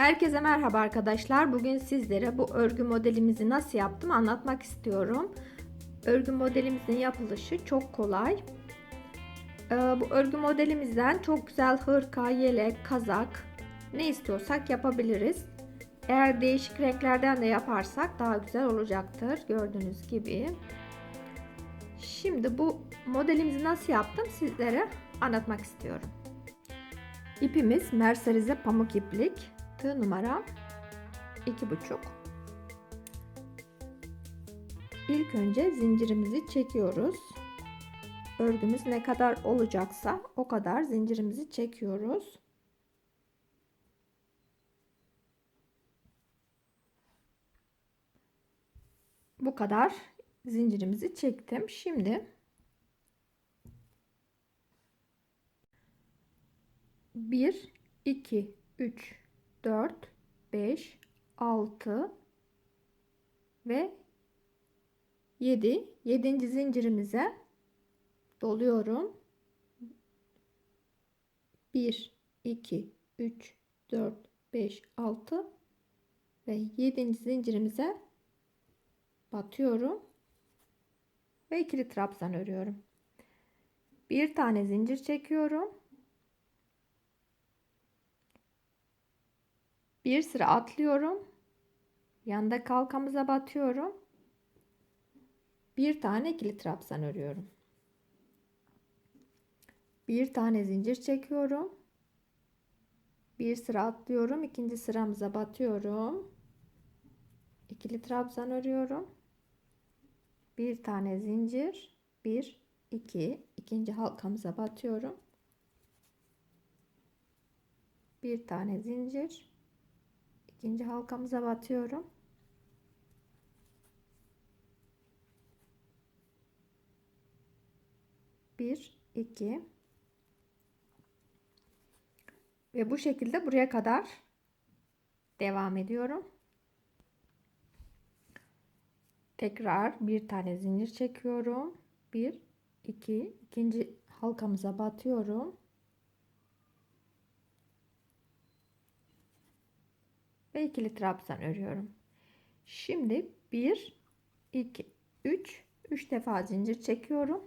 Herkese merhaba arkadaşlar. Bugün sizlere bu örgü modelimizi nasıl yaptım anlatmak istiyorum. Örgü modelimizin yapılışı çok kolay. Ee, bu örgü modelimizden çok güzel hırka, yelek, kazak ne istiyorsak yapabiliriz. Eğer değişik renklerden de yaparsak daha güzel olacaktır. Gördüğünüz gibi. Şimdi bu modelimizi nasıl yaptım sizlere anlatmak istiyorum. İpimiz merserize pamuk iplik. Tığ numara 2,5. İlk önce zincirimizi çekiyoruz. Örgümüz ne kadar olacaksa o kadar zincirimizi çekiyoruz. Bu kadar zincirimizi çektim. Şimdi bir, iki, üç, 4, 5, 6 ve 7. 7. zincirimize doluyorum. 1, 2, 3, 4, 5, 6 ve 7. zincirimize batıyorum ve ikili trabzan örüyorum. Bir tane zincir çekiyorum. Bir sıra atlıyorum. Yanda kalkamıza batıyorum. Bir tane ikili trabzan örüyorum. Bir tane zincir çekiyorum. Bir sıra atlıyorum. ikinci sıramıza batıyorum. İkili trabzan örüyorum. Bir tane zincir. Bir, iki. ikinci halkamıza batıyorum. Bir tane zincir ikinci halkamıza batıyorum. Bir, iki ve bu şekilde buraya kadar devam ediyorum. Tekrar bir tane zincir çekiyorum. Bir, iki, ikinci halkamıza batıyorum. Ve ikili trabzan örüyorum. Şimdi 1 2 3 3 defa zincir çekiyorum.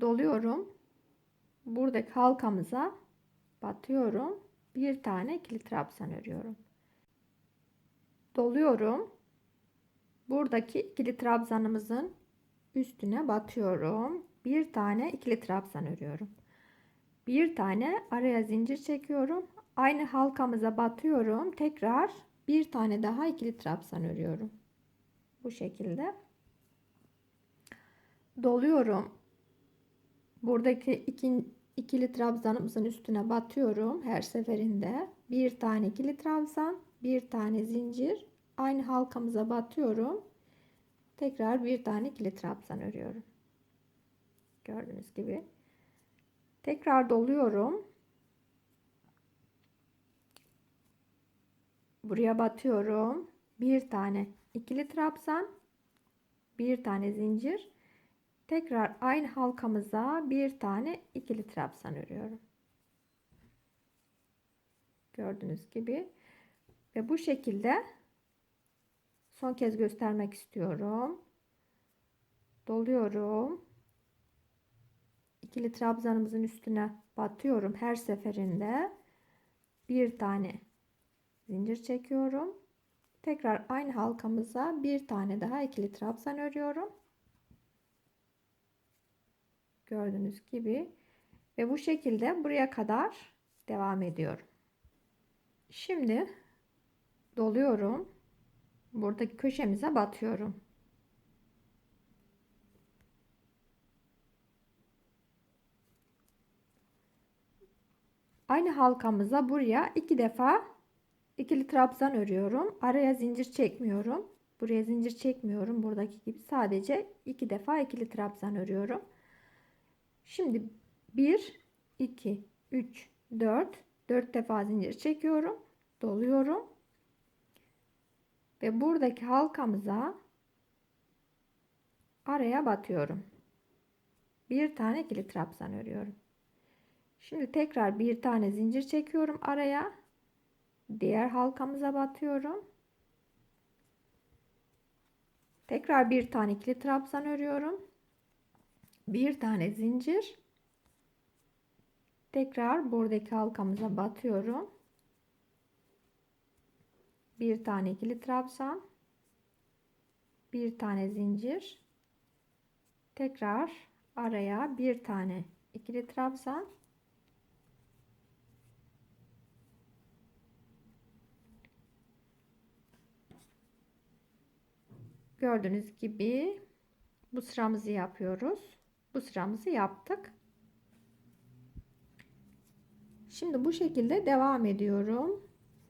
Doluyorum. Buradaki halkamıza batıyorum. Bir tane ikili trabzan örüyorum. Doluyorum. Buradaki ikili trabzanımızın üstüne batıyorum. Bir tane ikili trabzan örüyorum. Bir tane araya zincir çekiyorum. Aynı halkamıza batıyorum. Tekrar bir tane daha ikili trabzan örüyorum. Bu şekilde. Doluyorum. Buradaki iki, ikili trabzanımızın üstüne batıyorum her seferinde. Bir tane ikili trabzan, bir tane zincir. Aynı halkamıza batıyorum. Tekrar bir tane ikili trabzan örüyorum. Gördüğünüz gibi. Tekrar doluyorum. Buraya batıyorum. Bir tane ikili trabzan, bir tane zincir. Tekrar aynı halkamıza bir tane ikili trabzan örüyorum. Gördüğünüz gibi ve bu şekilde son kez göstermek istiyorum. Doluyorum. İkili trabzanımızın üstüne batıyorum her seferinde. Bir tane zincir çekiyorum. Tekrar aynı halkamıza bir tane daha ikili trabzan örüyorum. Gördüğünüz gibi ve bu şekilde buraya kadar devam ediyorum. Şimdi doluyorum. Buradaki köşemize batıyorum. Aynı halkamıza buraya iki defa ikili trabzan örüyorum. Araya zincir çekmiyorum. Buraya zincir çekmiyorum. Buradaki gibi sadece iki defa ikili trabzan örüyorum. Şimdi 1 2 3 4 4 defa zincir çekiyorum. Doluyorum. Ve buradaki halkamıza araya batıyorum. Bir tane ikili trabzan örüyorum. Şimdi tekrar bir tane zincir çekiyorum araya. Diğer halkamıza batıyorum. Tekrar bir tane ikili trabzan örüyorum. Bir tane zincir. Tekrar buradaki halkamıza batıyorum. Bir tane ikili trabzan. Bir tane zincir. Tekrar araya bir tane ikili trabzan. Gördüğünüz gibi bu sıramızı yapıyoruz. Bu sıramızı yaptık. Şimdi bu şekilde devam ediyorum.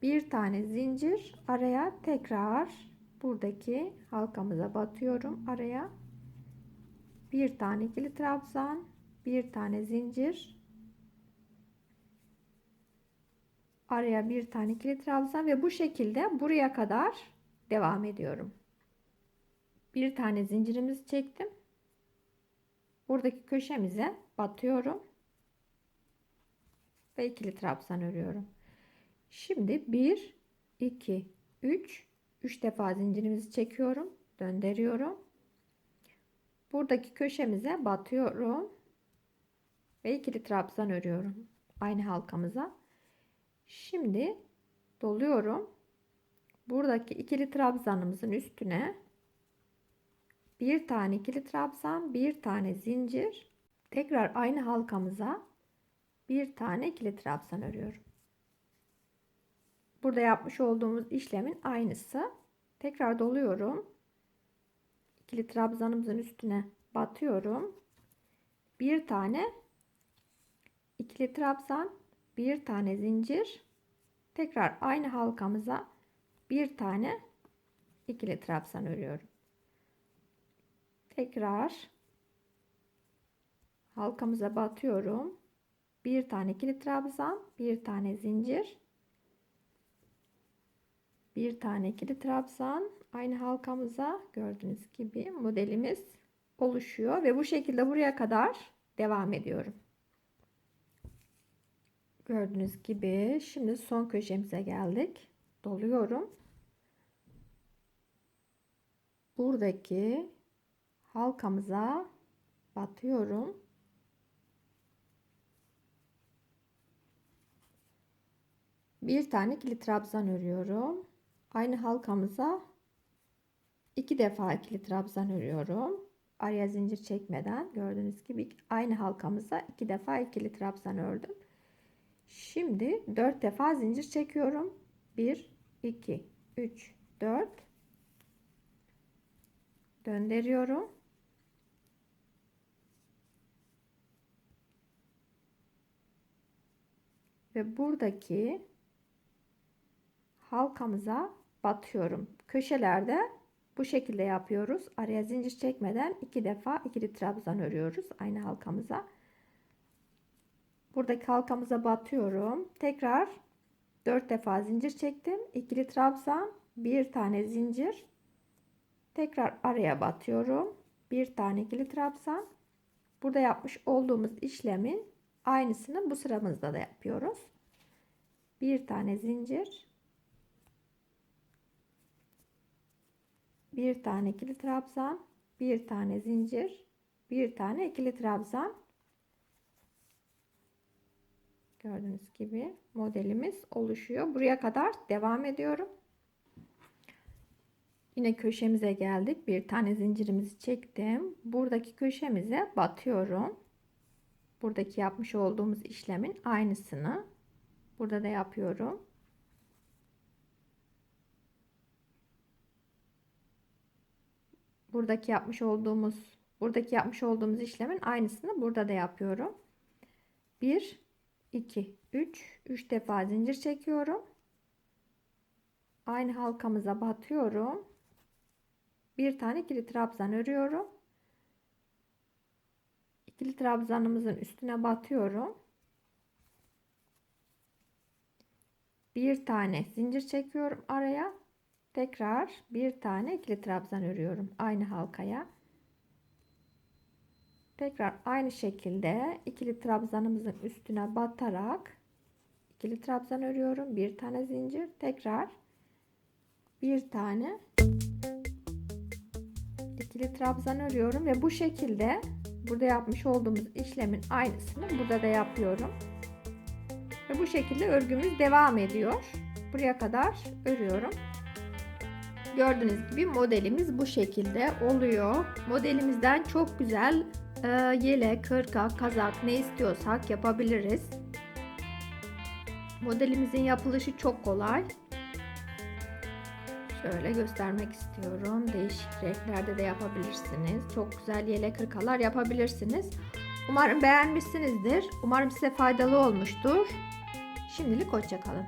Bir tane zincir araya tekrar buradaki halkamıza batıyorum araya. Bir tane ikili trabzan, bir tane zincir. Araya bir tane ikili trabzan ve bu şekilde buraya kadar devam ediyorum bir tane zincirimizi çektim. Buradaki köşemize batıyorum. Ve ikili trabzan örüyorum. Şimdi 1 2 3 3 defa zincirimizi çekiyorum, döndürüyorum. Buradaki köşemize batıyorum ve ikili trabzan örüyorum. Aynı halkamıza. Şimdi doluyorum. Buradaki ikili trabzanımızın üstüne bir tane ikili trabzan, bir tane zincir. Tekrar aynı halkamıza bir tane ikili trabzan örüyorum. Burada yapmış olduğumuz işlemin aynısı. Tekrar doluyorum. İkili trabzanımızın üstüne batıyorum. Bir tane ikili trabzan, bir tane zincir. Tekrar aynı halkamıza bir tane ikili trabzan örüyorum tekrar halkamıza batıyorum. Bir tane ikili trabzan, bir tane zincir, bir tane ikili trabzan. Aynı halkamıza gördüğünüz gibi modelimiz oluşuyor ve bu şekilde buraya kadar devam ediyorum. Gördüğünüz gibi şimdi son köşemize geldik. Doluyorum. Buradaki halkamıza batıyorum. Bir tane ikili trabzan örüyorum. Aynı halkamıza iki defa ikili trabzan örüyorum. Araya zincir çekmeden gördüğünüz gibi aynı halkamıza iki defa ikili trabzan ördüm. Şimdi dört defa zincir çekiyorum. 1 2 3 4 döndürüyorum. Ve buradaki halkamıza batıyorum. Köşelerde bu şekilde yapıyoruz. Araya zincir çekmeden iki defa ikili trabzan örüyoruz aynı halkamıza. Buradaki halkamıza batıyorum. Tekrar 4 defa zincir çektim. İkili trabzan, bir tane zincir. Tekrar araya batıyorum. Bir tane ikili trabzan. Burada yapmış olduğumuz işlemin Aynısını bu sıramızda da yapıyoruz. Bir tane zincir. Bir tane ikili trabzan. Bir tane zincir. Bir tane ikili trabzan. Gördüğünüz gibi modelimiz oluşuyor. Buraya kadar devam ediyorum. Yine köşemize geldik. Bir tane zincirimizi çektim. Buradaki köşemize batıyorum buradaki yapmış olduğumuz işlemin aynısını burada da yapıyorum. Buradaki yapmış olduğumuz buradaki yapmış olduğumuz işlemin aynısını burada da yapıyorum. 1 2 3 3 defa zincir çekiyorum. Aynı halkamıza batıyorum. Bir tane ikili trabzan örüyorum ikili trabzanımızın üstüne batıyorum. Bir tane zincir çekiyorum araya. Tekrar bir tane ikili trabzan örüyorum aynı halkaya. Tekrar aynı şekilde ikili trabzanımızın üstüne batarak ikili trabzan örüyorum. Bir tane zincir. Tekrar bir tane ikili trabzan örüyorum ve bu şekilde burada yapmış olduğumuz işlemin aynısını burada da yapıyorum. Ve bu şekilde örgümüz devam ediyor. Buraya kadar örüyorum. Gördüğünüz gibi modelimiz bu şekilde oluyor. Modelimizden çok güzel e, yelek, hırka, kazak ne istiyorsak yapabiliriz. Modelimizin yapılışı çok kolay. Şöyle göstermek istiyorum. Değişik renklerde de yapabilirsiniz. Çok güzel yelek hırkalar yapabilirsiniz. Umarım beğenmişsinizdir. Umarım size faydalı olmuştur. Şimdilik hoşçakalın.